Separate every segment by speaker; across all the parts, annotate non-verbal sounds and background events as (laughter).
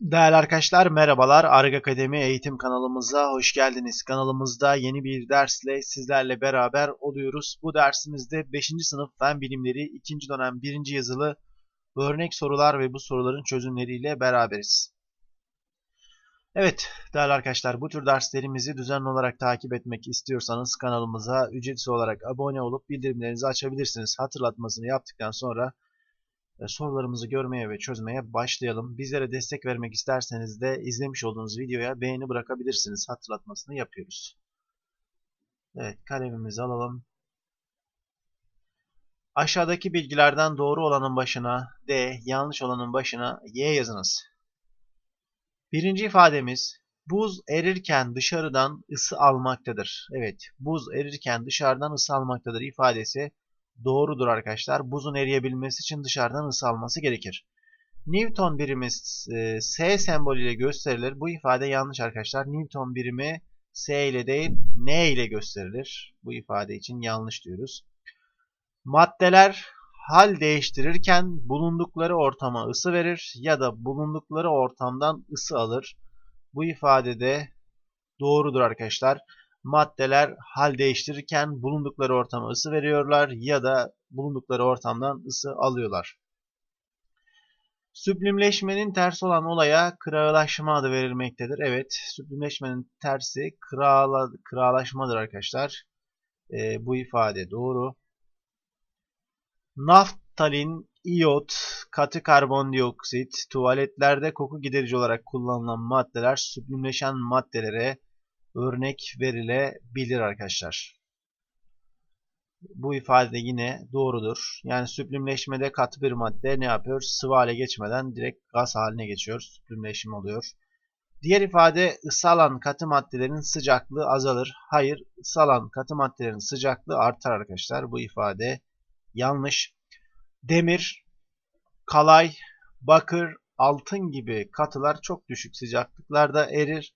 Speaker 1: Değerli arkadaşlar merhabalar. Arg Akademi eğitim kanalımıza hoş geldiniz. Kanalımızda yeni bir dersle sizlerle beraber oluyoruz. Bu dersimizde 5. sınıf fen bilimleri 2. dönem 1. yazılı örnek sorular ve bu soruların çözümleriyle beraberiz. Evet değerli arkadaşlar bu tür derslerimizi düzenli olarak takip etmek istiyorsanız kanalımıza ücretsiz olarak abone olup bildirimlerinizi açabilirsiniz. Hatırlatmasını yaptıktan sonra sorularımızı görmeye ve çözmeye başlayalım. Bizlere destek vermek isterseniz de izlemiş olduğunuz videoya beğeni bırakabilirsiniz. Hatırlatmasını yapıyoruz. Evet kalemimizi alalım. Aşağıdaki bilgilerden doğru olanın başına D, yanlış olanın başına Y yazınız. Birinci ifademiz buz erirken dışarıdan ısı almaktadır. Evet, buz erirken dışarıdan ısı almaktadır ifadesi doğrudur arkadaşlar. Buzun eriyebilmesi için dışarıdan ısı alması gerekir. Newton birimi e, S sembolüyle gösterilir. Bu ifade yanlış arkadaşlar. Newton birimi S ile değil N ile gösterilir. Bu ifade için yanlış diyoruz. Maddeler hal değiştirirken bulundukları ortama ısı verir ya da bulundukları ortamdan ısı alır. Bu ifade de doğrudur arkadaşlar maddeler hal değiştirirken bulundukları ortama ısı veriyorlar ya da bulundukları ortamdan ısı alıyorlar. Süblimleşmenin tersi olan olaya kırağılaşma adı verilmektedir. Evet, süblimleşmenin tersi kırağla, kırağılaşmadır arkadaşlar. E, bu ifade doğru. Naftalin, iyot, katı karbondioksit, tuvaletlerde koku giderici olarak kullanılan maddeler süblimleşen maddelere örnek verilebilir arkadaşlar. Bu ifade yine doğrudur. Yani süblimleşmede katı bir madde ne yapıyor? Sıvı hale geçmeden direkt gaz haline geçiyor. Süblimleşme oluyor. Diğer ifade ısı alan katı maddelerin sıcaklığı azalır. Hayır, ısı katı maddelerin sıcaklığı artar arkadaşlar. Bu ifade yanlış. Demir, kalay, bakır, altın gibi katılar çok düşük sıcaklıklarda erir.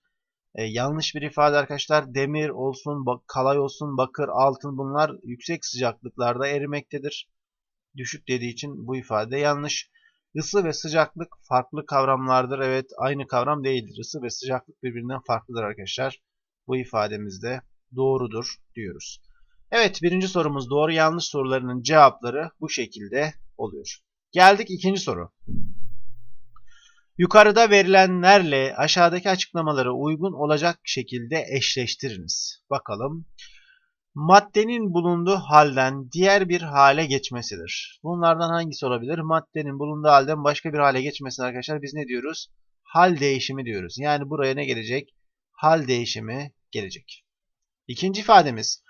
Speaker 1: E, yanlış bir ifade arkadaşlar. Demir olsun, kalay olsun, bakır, altın bunlar yüksek sıcaklıklarda erimektedir. Düşük dediği için bu ifade yanlış. Isı ve sıcaklık farklı kavramlardır. Evet aynı kavram değildir. Isı ve sıcaklık birbirinden farklıdır arkadaşlar. Bu ifademiz de doğrudur diyoruz. Evet birinci sorumuz doğru yanlış sorularının cevapları bu şekilde oluyor. Geldik ikinci soru. Yukarıda verilenlerle aşağıdaki açıklamaları uygun olacak şekilde eşleştiriniz. Bakalım. Maddenin bulunduğu halden diğer bir hale geçmesidir. Bunlardan hangisi olabilir? Maddenin bulunduğu halden başka bir hale geçmesine arkadaşlar biz ne diyoruz? Hal değişimi diyoruz. Yani buraya ne gelecek? Hal değişimi gelecek. İkinci ifademiz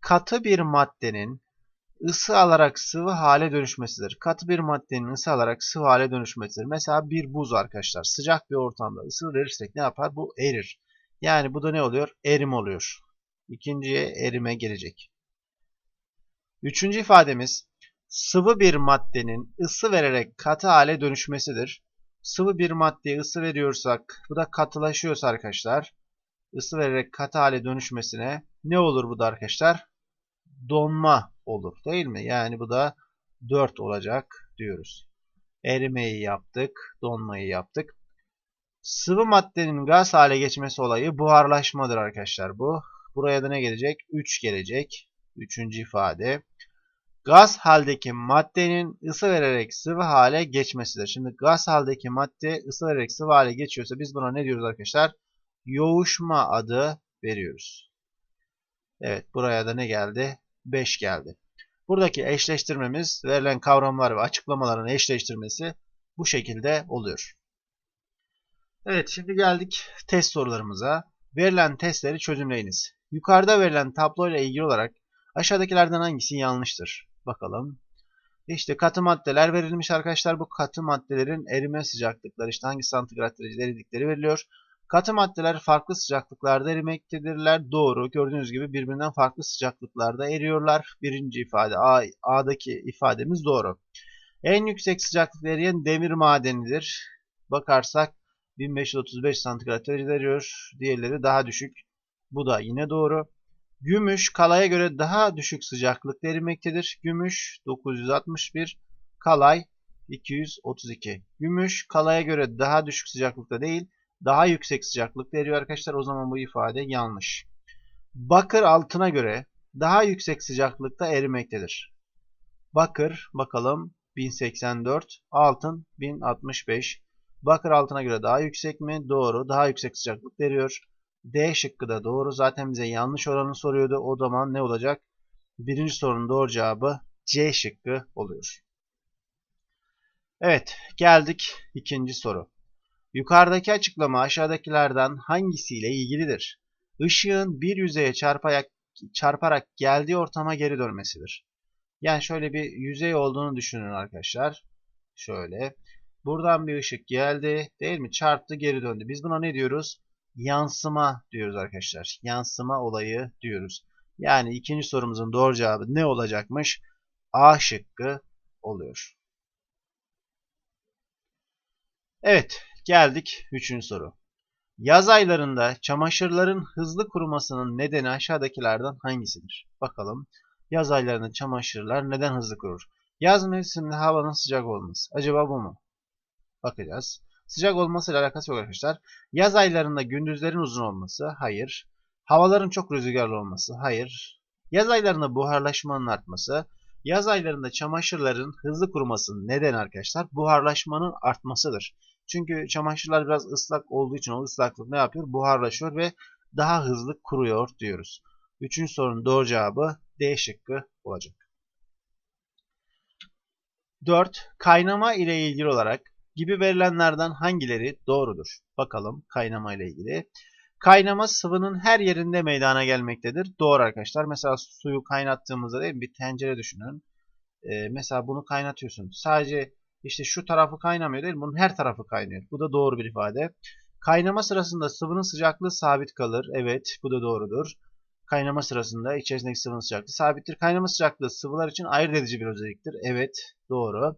Speaker 1: katı bir maddenin ısı alarak sıvı hale dönüşmesidir. Katı bir maddenin ısı alarak sıvı hale dönüşmesidir. Mesela bir buz arkadaşlar. Sıcak bir ortamda ısı verirsek ne yapar? Bu erir. Yani bu da ne oluyor? Erim oluyor. İkinciye erime gelecek. Üçüncü ifademiz sıvı bir maddenin ısı vererek katı hale dönüşmesidir. Sıvı bir maddeye ısı veriyorsak bu da katılaşıyorsa arkadaşlar ısı vererek katı hale dönüşmesine ne olur bu da arkadaşlar? Donma olur değil mi? Yani bu da 4 olacak diyoruz. Erimeyi yaptık, donmayı yaptık. Sıvı maddenin gaz hale geçmesi olayı buharlaşmadır arkadaşlar bu. Buraya da ne gelecek? 3 gelecek. Üçüncü ifade. Gaz haldeki maddenin ısı vererek sıvı hale geçmesidir. Şimdi gaz haldeki madde ısı vererek sıvı hale geçiyorsa biz buna ne diyoruz arkadaşlar? Yoğuşma adı veriyoruz. Evet buraya da ne geldi? 5 geldi. Buradaki eşleştirmemiz verilen kavramlar ve açıklamaların eşleştirmesi bu şekilde oluyor. Evet şimdi geldik test sorularımıza. Verilen testleri çözümleyiniz. Yukarıda verilen tablo ile ilgili olarak aşağıdakilerden hangisi yanlıştır? Bakalım. İşte katı maddeler verilmiş arkadaşlar. Bu katı maddelerin erime sıcaklıkları işte hangi santigrat derecede eridikleri veriliyor. Katı maddeler farklı sıcaklıklarda erimektedirler. Doğru. Gördüğünüz gibi birbirinden farklı sıcaklıklarda eriyorlar. Birinci ifade A, A'daki ifademiz doğru. En yüksek sıcaklıkta eriyen demir madenidir. Bakarsak 1535 santigrat derecede eriyor. Diğerleri daha düşük. Bu da yine doğru. Gümüş kalaya göre daha düşük sıcaklıkta erimektedir. Gümüş 961, kalay 232. Gümüş kalaya göre daha düşük sıcaklıkta değil, daha yüksek sıcaklıkta eriyor arkadaşlar. O zaman bu ifade yanlış. Bakır altına göre daha yüksek sıcaklıkta erimektedir. Bakır bakalım 1084, altın 1065. Bakır altına göre daha yüksek mi? Doğru. Daha yüksek sıcaklık veriyor. D şıkkı da doğru. Zaten bize yanlış oranı soruyordu. O zaman ne olacak? Birinci sorunun doğru cevabı C şıkkı oluyor. Evet, geldik ikinci soru. Yukarıdaki açıklama aşağıdakilerden hangisiyle ilgilidir? Işığın bir yüzeye çarparak, çarparak geldiği ortama geri dönmesidir. Yani şöyle bir yüzey olduğunu düşünün arkadaşlar. Şöyle. Buradan bir ışık geldi. Değil mi? Çarptı geri döndü. Biz buna ne diyoruz? Yansıma diyoruz arkadaşlar. Yansıma olayı diyoruz. Yani ikinci sorumuzun doğru cevabı ne olacakmış? A şıkkı oluyor. Evet. Geldik üçüncü soru. Yaz aylarında çamaşırların hızlı kurumasının nedeni aşağıdakilerden hangisidir? Bakalım. Yaz aylarında çamaşırlar neden hızlı kurur? Yaz mevsiminde havanın sıcak olması. Acaba bu mu? Bakacağız. Sıcak olmasıyla alakası yok arkadaşlar. Yaz aylarında gündüzlerin uzun olması. Hayır. Havaların çok rüzgarlı olması. Hayır. Yaz aylarında buharlaşmanın artması. Yaz aylarında çamaşırların hızlı kurumasının nedeni arkadaşlar buharlaşmanın artmasıdır. Çünkü çamaşırlar biraz ıslak olduğu için o ıslaklık ne yapıyor? Buharlaşıyor ve daha hızlı kuruyor diyoruz. Üçüncü sorunun doğru cevabı D şıkkı olacak. 4. Kaynama ile ilgili olarak gibi verilenlerden hangileri doğrudur? Bakalım kaynama ile ilgili. Kaynama sıvının her yerinde meydana gelmektedir. Doğru arkadaşlar. Mesela suyu kaynattığımızda değil mi? bir tencere düşünün. Ee, mesela bunu kaynatıyorsun. Sadece işte şu tarafı kaynamıyor değil? Bunun her tarafı kaynıyor. Bu da doğru bir ifade. Kaynama sırasında sıvının sıcaklığı sabit kalır. Evet bu da doğrudur. Kaynama sırasında içerisindeki sıvının sıcaklığı sabittir. Kaynama sıcaklığı sıvılar için ayırt edici bir özelliktir. Evet doğru.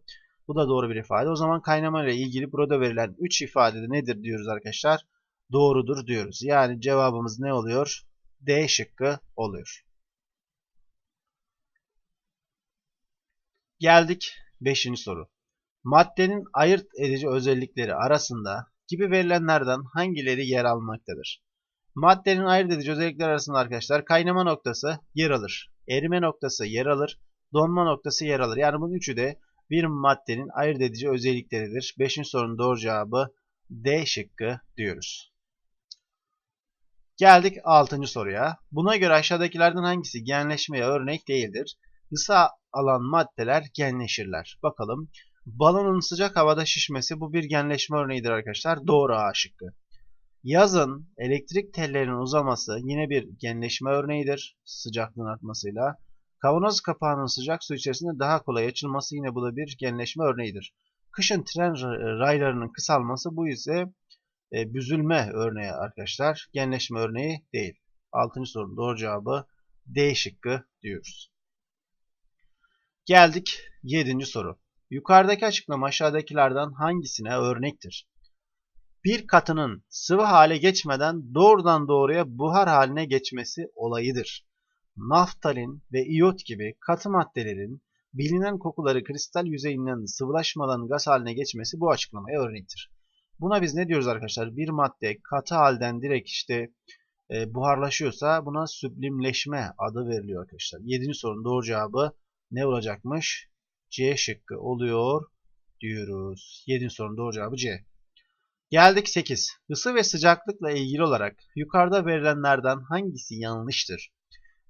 Speaker 1: Bu da doğru bir ifade. O zaman kaynama ile ilgili burada verilen 3 ifadede nedir diyoruz arkadaşlar? Doğrudur diyoruz. Yani cevabımız ne oluyor? D şıkkı oluyor. Geldik 5. soru. Maddenin ayırt edici özellikleri arasında gibi verilenlerden hangileri yer almaktadır? Maddenin ayırt edici özellikleri arasında arkadaşlar kaynama noktası yer alır. Erime noktası yer alır. Donma noktası yer alır. Yani bunun üçü de bir maddenin ayırt edici özellikleridir. Beşinci sorunun doğru cevabı D şıkkı diyoruz. Geldik 6. soruya. Buna göre aşağıdakilerden hangisi genleşmeye örnek değildir? Isı alan maddeler genleşirler. Bakalım. Balonun sıcak havada şişmesi bu bir genleşme örneğidir arkadaşlar. Doğru A şıkkı. Yazın elektrik tellerinin uzaması yine bir genleşme örneğidir sıcaklığın artmasıyla. Kavanoz kapağının sıcak su içerisinde daha kolay açılması yine bu da bir genleşme örneğidir. Kışın tren raylarının kısalması bu ise e, büzülme örneği arkadaşlar. Genleşme örneği değil. 6. sorunun doğru cevabı D şıkkı diyoruz. Geldik 7. soru. Yukarıdaki açıklama aşağıdakilerden hangisine örnektir? Bir katının sıvı hale geçmeden doğrudan doğruya buhar haline geçmesi olayıdır. Naftalin ve iyot gibi katı maddelerin bilinen kokuları kristal yüzeyinden sıvılaşmadan gaz haline geçmesi bu açıklamaya örnektir. Buna biz ne diyoruz arkadaşlar? Bir madde katı halden direkt işte e, buharlaşıyorsa buna süblimleşme adı veriliyor arkadaşlar. 7. sorunun doğru cevabı ne olacakmış? C şıkkı oluyor diyoruz. 7. sorunun doğru cevabı C. Geldik 8. Isı ve sıcaklıkla ilgili olarak yukarıda verilenlerden hangisi yanlıştır?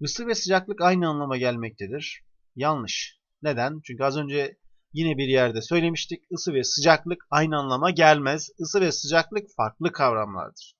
Speaker 1: Isı ve sıcaklık aynı anlama gelmektedir. Yanlış. Neden? Çünkü az önce yine bir yerde söylemiştik. Isı ve sıcaklık aynı anlama gelmez. Isı ve sıcaklık farklı kavramlardır.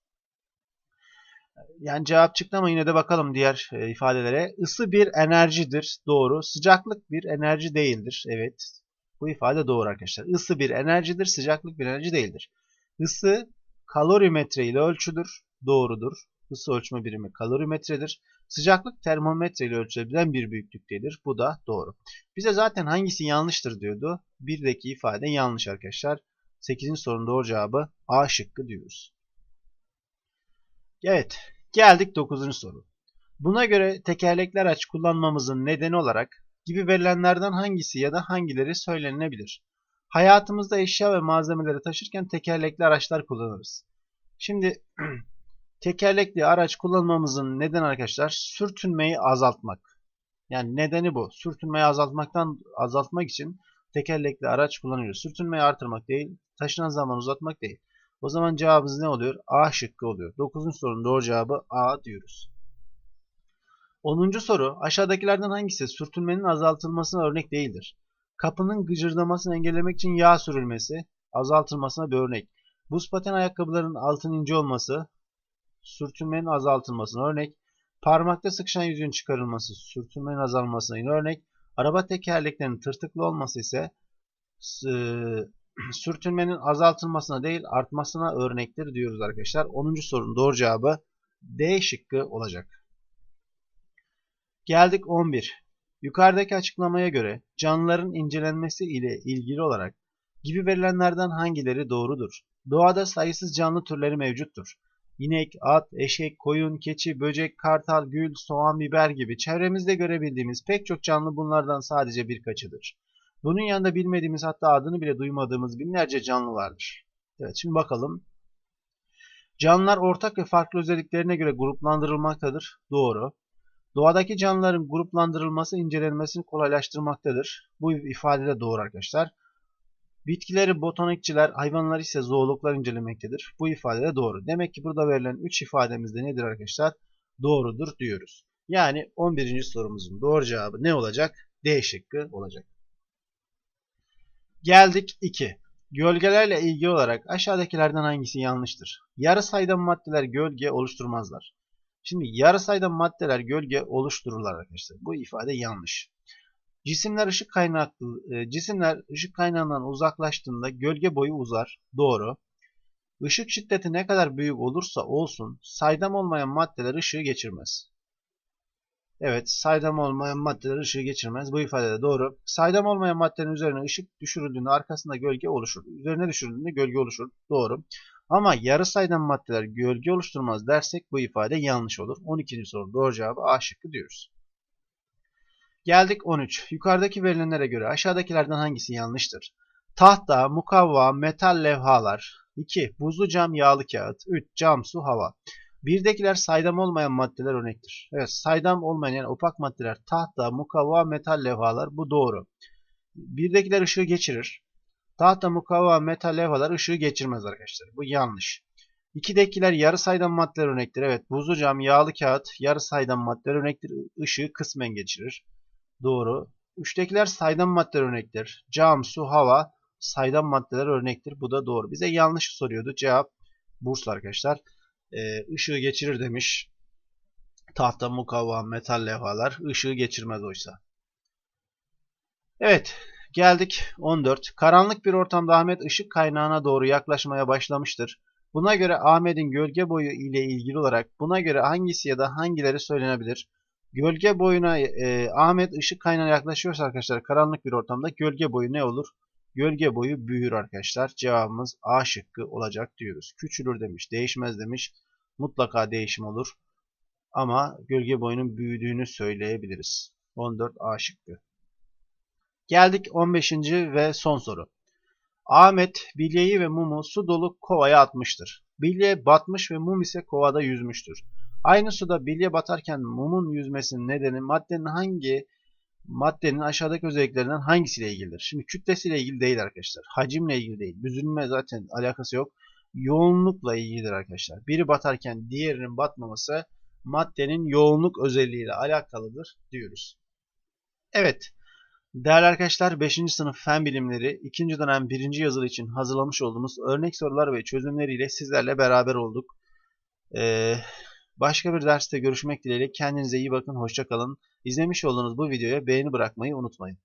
Speaker 1: Yani cevap çıktı ama yine de bakalım diğer e, ifadelere. Isı bir enerjidir. Doğru. Sıcaklık bir enerji değildir. Evet. Bu ifade doğru arkadaşlar. Isı bir enerjidir. Sıcaklık bir enerji değildir. Isı kalorimetre ile ölçülür. Doğrudur. Isı ölçme birimi kalorimetredir. Sıcaklık termometre ile ölçülebilen bir büyüklüktedir. Bu da doğru. Bize zaten hangisi yanlıştır diyordu. Birdeki ifade yanlış arkadaşlar. 8. sorunun doğru cevabı A şıkkı diyoruz. Evet. Geldik 9. soru. Buna göre tekerlekli araç kullanmamızın nedeni olarak gibi verilenlerden hangisi ya da hangileri söylenebilir? Hayatımızda eşya ve malzemeleri taşırken tekerlekli araçlar kullanırız. Şimdi (clears throat) tekerlekli araç kullanmamızın nedeni arkadaşlar sürtünmeyi azaltmak. Yani nedeni bu. Sürtünmeyi azaltmaktan azaltmak için tekerlekli araç kullanıyoruz. Sürtünmeyi artırmak değil, taşınan zaman uzatmak değil. O zaman cevabımız ne oluyor? A şıkkı oluyor. 9. sorunun doğru cevabı A diyoruz. 10. soru aşağıdakilerden hangisi sürtünmenin azaltılmasına örnek değildir? Kapının gıcırdamasını engellemek için yağ sürülmesi azaltılmasına bir örnek. Buz paten ayakkabılarının altın ince olması sürtünmenin azaltılmasına örnek. Parmakta sıkışan yüzüğün çıkarılması sürtünmenin azalmasına örnek. Araba tekerleklerinin tırtıklı olması ise (clears throat) sürtünmenin azaltılmasına değil artmasına örnektir diyoruz arkadaşlar. 10. sorunun doğru cevabı D şıkkı olacak. Geldik 11. Yukarıdaki açıklamaya göre canlıların incelenmesi ile ilgili olarak gibi verilenlerden hangileri doğrudur? Doğada sayısız canlı türleri mevcuttur. İnek, at, eşek, koyun, keçi, böcek, kartal, gül, soğan, biber gibi çevremizde görebildiğimiz pek çok canlı bunlardan sadece birkaçıdır. Bunun yanında bilmediğimiz hatta adını bile duymadığımız binlerce canlı vardır. Evet şimdi bakalım. Canlılar ortak ve farklı özelliklerine göre gruplandırılmaktadır. Doğru. Doğadaki canlıların gruplandırılması incelenmesini kolaylaştırmaktadır. Bu ifade de doğru arkadaşlar. Bitkileri botanikçiler, hayvanlar ise zoologlar incelemektedir. Bu ifade de doğru. Demek ki burada verilen 3 ifademizde nedir arkadaşlar? Doğrudur diyoruz. Yani 11. sorumuzun doğru cevabı ne olacak? D şıkkı olacak. Geldik 2. Gölgelerle ilgili olarak aşağıdakilerden hangisi yanlıştır? Yarı saydam maddeler gölge oluşturmazlar. Şimdi yarı saydam maddeler gölge oluştururlar arkadaşlar. Bu ifade yanlış. Cisimler ışık kaynaklı e, cisimler ışık kaynağından uzaklaştığında gölge boyu uzar. Doğru. Işık şiddeti ne kadar büyük olursa olsun saydam olmayan maddeler ışığı geçirmez. Evet, saydam olmayan maddeler ışığı geçirmez. Bu ifade de doğru. Saydam olmayan maddenin üzerine ışık düşürüldüğünde arkasında gölge oluşur. Üzerine düşürüldüğünde gölge oluşur. Doğru. Ama yarı saydam maddeler gölge oluşturmaz dersek bu ifade yanlış olur. 12. soru doğru cevabı A şıkkı diyoruz. Geldik 13. Yukarıdaki verilenlere göre aşağıdakilerden hangisi yanlıştır? Tahta, mukavva, metal levhalar. 2. Buzlu cam, yağlı kağıt. 3. Cam, su, hava. Birdekiler saydam olmayan maddeler örnektir. Evet saydam olmayan yani opak maddeler tahta, mukavva, metal levhalar bu doğru. Birdekiler ışığı geçirir. Tahta, mukavva, metal levhalar ışığı geçirmez arkadaşlar. Bu yanlış. İkidekiler yarı saydam maddeler örnektir. Evet buzlu cam, yağlı kağıt yarı saydam maddeler örnektir. Işığı kısmen geçirir. Doğru. Üçtekiler saydam maddeler örnektir. Cam, su, hava saydam maddeler örnektir. Bu da doğru. Bize yanlış soruyordu. Cevap Bursa arkadaşlar. Ee, ışığı geçirir demiş. Tahta, mukavva, metal levhalar ışığı geçirmez oysa. Evet. Geldik 14. Karanlık bir ortamda Ahmet ışık kaynağına doğru yaklaşmaya başlamıştır. Buna göre Ahmet'in gölge boyu ile ilgili olarak buna göre hangisi ya da hangileri söylenebilir? Gölge boyuna e, Ahmet ışık kaynağına yaklaşıyorsa arkadaşlar karanlık bir ortamda gölge boyu ne olur? Gölge boyu büyür arkadaşlar. Cevabımız A şıkkı olacak diyoruz. Küçülür demiş, değişmez demiş. Mutlaka değişim olur. Ama gölge boyunun büyüdüğünü söyleyebiliriz. 14 A şıkkı. Geldik 15. ve son soru. Ahmet bilyeyi ve mumu su dolu kovaya atmıştır. Bilye batmış ve mum ise kovada yüzmüştür. Aynı suda bilye batarken mumun yüzmesinin nedeni maddenin hangi maddenin aşağıdaki özelliklerinden hangisiyle ilgilidir? Şimdi kütlesiyle ilgili değil arkadaşlar. Hacimle ilgili değil. Büzülme zaten alakası yok. Yoğunlukla ilgilidir arkadaşlar. Biri batarken diğerinin batmaması maddenin yoğunluk özelliğiyle alakalıdır diyoruz. Evet. Değerli arkadaşlar 5. sınıf fen bilimleri 2. dönem 1. yazılı için hazırlamış olduğumuz örnek sorular ve çözümleriyle sizlerle beraber olduk. Ee, Başka bir derste görüşmek dileğiyle kendinize iyi bakın, hoşçakalın. İzlemiş olduğunuz bu videoya beğeni bırakmayı unutmayın.